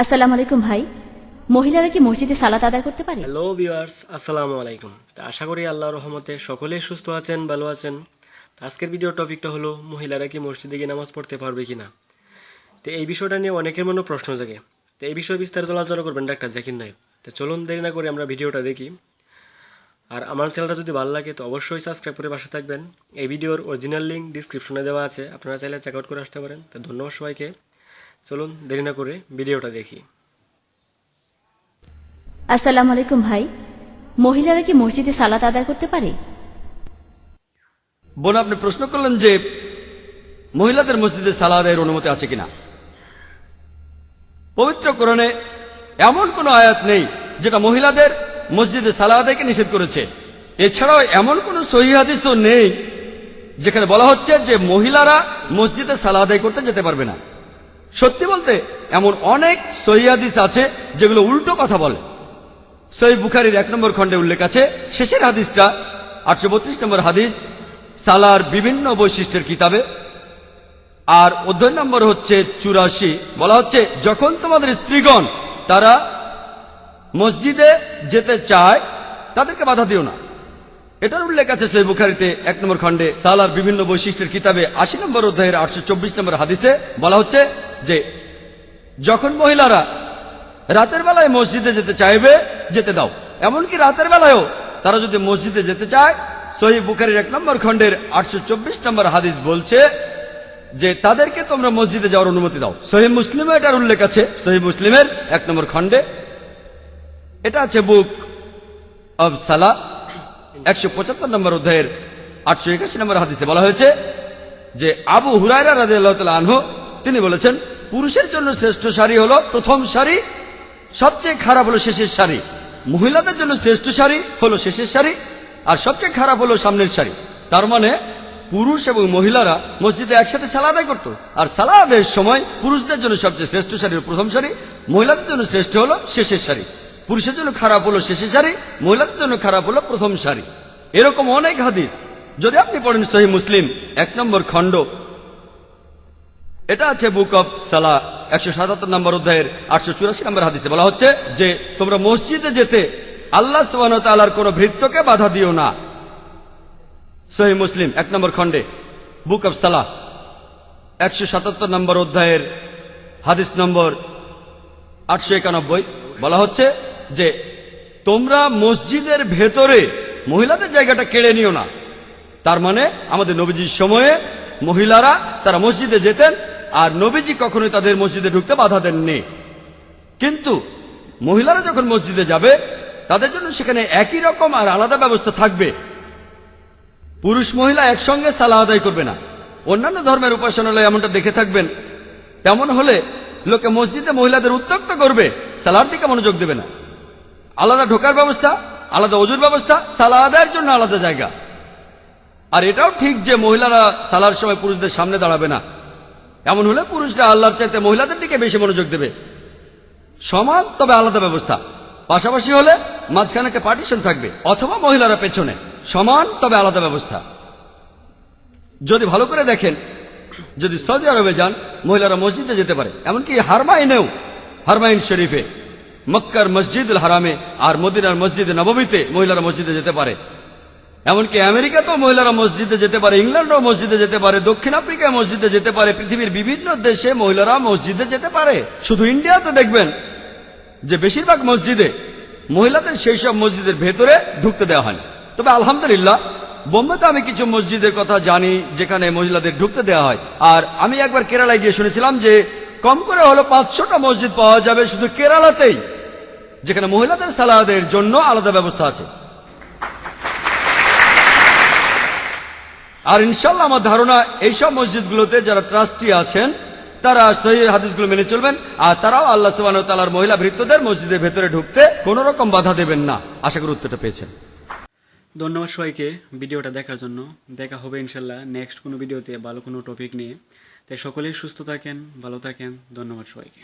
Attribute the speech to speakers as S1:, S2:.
S1: আসসালামু আলাইকুম ভাই। মহিলারা কি মসজিদে সালাত আদায় করতে পারে?
S2: হ্যালো ভিউয়ার্স, আসসালামু আলাইকুম। তা আশা করি আল্লাহর রহমতে সকলেই সুস্থ আছেন, ভালো আছেন। আজকের ভিডিও টপিকটা হলো, মহিলারা কি মসজিদে গিয়ে নামাজ পড়তে পারবে কি না তো এই বিষয়টা নিয়ে অনেকের মনে প্রশ্ন জাগে। তো এই বিষয়ে বিস্তারিত আলোচনা করবেন ডাক্তার জাকির নায়ক তো চলুন দেরি না করে আমরা ভিডিওটা দেখি। আর আমার চ্যানেলটা যদি ভালো লাগে, তো অবশ্যই সাবস্ক্রাইব করে পাশে থাকবেন। এই ভিডিওর অরিজিনাল লিঙ্ক ডিসক্রিপশনে দেওয়া আছে। আপনারা চাইলে চেক আউট করে আসতে পারেন। তো ধন্যবাদ সবাইকে। চলুন দেরি না করে ভিডিওটা দেখি।
S1: আসসালামু আলাইকুম ভাই। মহিলারা কি মসজিদে সালাত আদায় করতে পারে?
S3: বোন আপনি প্রশ্ন করলেন যে মহিলাদের মসজিদে সালা আদায়ের অনুমতি আছে কিনা। পবিত্র কোরআনে এমন কোন আয়াত নেই যেটা মহিলাদের মসজিদে সালাদাইকে নিষেধ করেছে। এছাড়াও এমন কোন সহিহাদিসও নেই যেখানে বলা হচ্ছে যে মহিলারা মসজিদে সালা আদায় করতে যেতে পারবে না। সত্যি বলতে, এমন অনেক সহিহাদিস আছে যেগুলো উল্টো কথা বলে। সই বুখারির এক নম্বর খণ্ডে উল্লেখ আছে, শেষের হাদিসটা, আটশো বত্রিশ নম্বর হাদিস, সালার বিভিন্ন বৈশিষ্ট্যের কিতাবে। আর অধ্যয়ন নম্বর হচ্ছে চুরাশি, বলা হচ্ছে, যখন তোমাদের স্ত্রীগণ তারা মসজিদে যেতে চায়, তাদেরকে বাধা দিও না। এটার উল্লেখ আছে সই বুখারিতে এক নম্বর খণ্ডে, সালার বিভিন্ন বৈশিষ্ট্যের কিতাবে আশি নম্বর অধ্যায়ের আটশো চব্বিশ নম্বর হাদিসে বলা হচ্ছে যে যখন মহিলারা রাতের বেলায় মসজিদে যেতে চাইবে, যেতে দাও। এমনকি রাতের বেলায়ও তারা যদি মসজিদে যেতে চায়, সহি বুখারির এক নম্বর খণ্ডের আটশো চব্বিশ নম্বর হাদিস বলছে যে, তাদেরকে তোমরা মসজিদে যাওয়ার অনুমতি দাও। সহি মুসলিমে এটার উল্লেখ আছে। সহি মুসলিমের এক নম্বর খণ্ডে এটা আছে বুক অব সালা, একশো পঁচাত্তর নম্বর অধ্যায়ের আটশো একাশি নম্বর হাদিসে বলা হয়েছে যে, আবু হুরায়রা রাজে আল্লাহ আনহু, তিনি বলেছেন পুরুষের জন্য শ্রেষ্ঠ শাড়ি হলো প্রথম শাড়ি, সবচেয়ে খারাপ হলো শেষের শাড়ি। মহিলাদের জন্য শ্রেষ্ঠ শাড়ি হলো শেষের শাড়ি, আর সবচেয়ে খারাপ হলো সামনের শাড়ি। তার মানে পুরুষ এবং মহিলারা মসজিদে একসাথে সালাদাই করত, আর সালাদের সময় পুরুষদের জন্য সবচেয়ে শ্রেষ্ঠ শাড়ি হলো প্রথম শাড়ি, মহিলাদের জন্য শ্রেষ্ঠ হলো শেষের শাড়ি। পুরুষের জন্য খারাপ হলো শেষের শাড়ি, মহিলাদের জন্য খারাপ হলো প্রথম শাড়ি। এরকম অনেক হাদিস। যদি আপনি পড়েন সহি মুসলিম, এক নম্বর খণ্ড এটা আছে বুক অফ সালা একশো সাতাত্তর নম্বর অধ্যায়ের আটশো চুরাশি নম্বর হাদিসে। বলা হচ্ছে যে, তোমরা মসজিদে যেতে আল্লাহ সুবাহ তালার কোন ভৃত্যকে বাধা দিও না। সহি মুসলিম, এক নম্বর খণ্ডে বুক অফ সালা একশো সাতাত্তর নম্বর অধ্যায়ের হাদিস নম্বর আটশো একানব্বই। বলা হচ্ছে যে, তোমরা মসজিদের ভেতরে মহিলাদের জায়গাটা কেড়ে নিও না। তার মানে আমাদের নবীজির সময়ে মহিলারা তারা মসজিদে যেতেন আর নবীজি কখনোই তাদের মসজিদে ঢুকতে বাধা দেননি। কিন্তু মহিলারা যখন মসজিদে যাবে, তাদের জন্য সেখানে একই রকম আর আলাদা ব্যবস্থা থাকবে। পুরুষ মহিলা একসঙ্গে সালা আদায় করবে না। অন্যান্য ধর্মের উপাসনালয় এমনটা দেখে থাকবেন। তেমন হলে লোকে মসজিদে মহিলাদের উত্তক্ত করবে, সালার দিকে মনোযোগ দেবে না। আলাদা ঢোকার ব্যবস্থা, আলাদা অজুর ব্যবস্থা সালা আদায়ের জন্য আলাদা জায়গা। আর এটাও ঠিক যে মহিলারা সালার সময় পুরুষদের সামনে দাঁড়াবে না। এমন হলে পুরুষরা আল্লাহর চাইতে মহিলাদের দিকে বেশি মনোযোগ দেবে। সমান, তবে আলাদা ব্যবস্থা। পাশাপাশি হলে মাঝখানে একটা পার্টিশন থাকবে, অথবা মহিলারা পেছনে। সমান, তবে আলাদা ব্যবস্থা। যদি ভালো করে দেখেন, যদি সৌদি আরবে যান, মহিলারা মসজিদে যেতে পারে। এমনকি হারমাইনেও, হারমাইন শরীফে, মক্কার মসজিদুল হারামে আর মদিনার মসজিদে নবমীতে মহিলারা মসজিদে যেতে পারে। এমনকি আমেরিকাতেও মহিলারা মসজিদে যেতে পারে, ইংল্যান্ডও মসজিদে যেতে পারে, দক্ষিণ আফ্রিকায় মসজিদে যেতে পারে, পৃথিবীর বিভিন্ন দেশে মহিলারা মসজিদে যেতে পারে। শুধু ইন্ডিয়াতে দেখবেন যে বেশিরভাগ মসজিদে মহিলাদের সেই সব মসজিদের ভেতরে ঢুকতে দেওয়া হয় তবে আলহামদুলিল্লাহ বোম্বেতে আমি কিছু মসজিদের কথা জানি যেখানে মহিলাদের ঢুকতে দেওয়া হয়। আর আমি একবার কেরালায় গিয়ে শুনেছিলাম যে কম করে হলো পাঁচশোটা মসজিদ পাওয়া যাবে শুধু কেরালাতেই, যেখানে মহিলাদের সালাদের জন্য আলাদা ব্যবস্থা আছে। আর ইনশাল্লাহ আমার ধারণা এইসব মসজিদগুলোতে যারা ট্রাস্টি আছেন, তারা সহি হাদিসগুলো মেনে চলবেন, আর তারাও আল্লাহ সুবাহ তালার মহিলা ভৃত্যদের মসজিদের ভেতরে ঢুকতে কোন রকম বাধা দেবেন না। আশা করি উত্তরটা পেয়েছেন।
S2: ধন্যবাদ সবাইকে ভিডিওটা দেখার জন্য। দেখা হবে ইনশাল্লাহ নেক্সট কোনো ভিডিওতে ভালো কোনো টপিক নিয়ে। তাই সকলেই সুস্থ থাকেন, ভালো থাকেন। ধন্যবাদ সবাইকে।